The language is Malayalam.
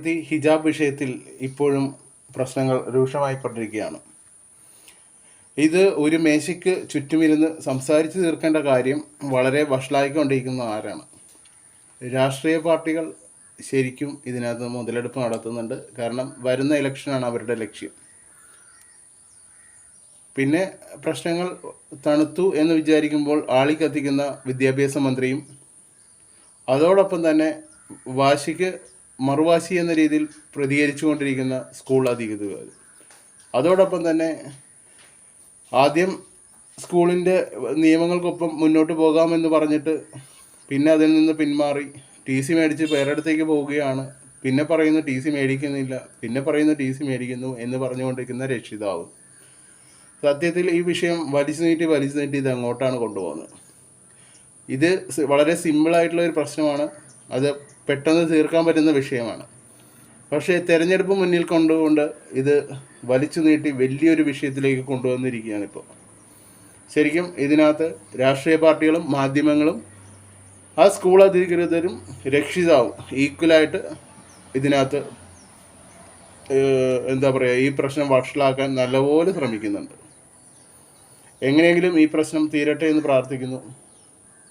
വിദ്യാർത്ഥി ഹിജാബ് വിഷയത്തിൽ ഇപ്പോഴും പ്രശ്നങ്ങൾ രൂക്ഷമായിക്കൊണ്ടിരിക്കുകയാണ്. ഇത് ഒരു മേശയ്ക്ക് ചുറ്റുമിരുന്ന് സംസാരിച്ച് തീർക്കേണ്ട കാര്യം വളരെ വഷളായിക്കൊണ്ടിരിക്കുന്ന ആരാണ്. രാഷ്ട്രീയ പാർട്ടികൾ ശരിക്കും ഇതിനകത്ത് മുതലെടുപ്പ് നടത്തുന്നുണ്ട്. കാരണം വരുന്ന ഇലക്ഷനാണ് അവരുടെ ലക്ഷ്യം. പിന്നെ പ്രശ്നങ്ങൾ തണുത്തു എന്ന് വിചാരിക്കുമ്പോൾ ആളി കത്തിക്കുന്ന വിദ്യാഭ്യാസ മന്ത്രിയും അതോടൊപ്പം തന്നെ വാശിക്ക് മറുവാശി എന്ന രീതിയിൽ പ്രതികരിച്ചുകൊണ്ടിരിക്കുന്ന സ്കൂൾ അധികൃതർ അതോടൊപ്പം തന്നെ ആദ്യം സ്കൂളിന്റെ നിയമങ്ങൾക്കൊപ്പം മുന്നോട്ട് പോകാമെന്ന് പറഞ്ഞിട്ട് പിന്നെ അതിൽ നിന്ന് പിന്മാറി ടി സി മേടിച്ച് പേരടുത്തേക്ക് പോവുകയാണ്. പിന്നെ പറയുന്നു ടി സി മേടിക്കുന്നില്ല പിന്നെ പറയുന്നു ടി സി മേടിക്കുന്നു എന്ന് പറഞ്ഞുകൊണ്ടിരിക്കുന്ന രക്ഷിതാവ്. സത്യത്തിൽ ഈ വിഷയം വലിച്ചു നീട്ടി വലിച്ചു നീട്ടി ഇത് അങ്ങോട്ടാണ് കൊണ്ടുപോകുന്നത്. ഇത് വളരെ സിമ്പിളായിട്ടുള്ള ഒരു പ്രശ്നമാണ്. അത് പെട്ടെന്ന് തീർക്കാൻ പറ്റുന്ന വിഷയമാണ്. പക്ഷേ തെരഞ്ഞെടുപ്പ് മുന്നിൽ കൊണ്ടുകൊണ്ട് ഇത് വലിച്ചു നീട്ടി വലിയൊരു വിഷയത്തിലേക്ക് കൊണ്ടുവന്നിരിക്കുകയാണ് ഇപ്പോൾ. ശരിക്കും ഇതിനകത്ത് രാഷ്ട്രീയ പാർട്ടികളും മാധ്യമങ്ങളും ആ സ്കൂൾ അധികൃതരും രക്ഷിതാവും ഈക്വലായിട്ട് ഇതിനകത്ത് എന്താ പറയുക ഈ പ്രശ്നം വഷളാക്കാൻ നല്ലപോലെ ശ്രമിക്കുന്നുണ്ട്. എങ്ങനെയെങ്കിലും ഈ പ്രശ്നം തീരട്ടെ എന്ന് പ്രാർത്ഥിക്കുന്നു.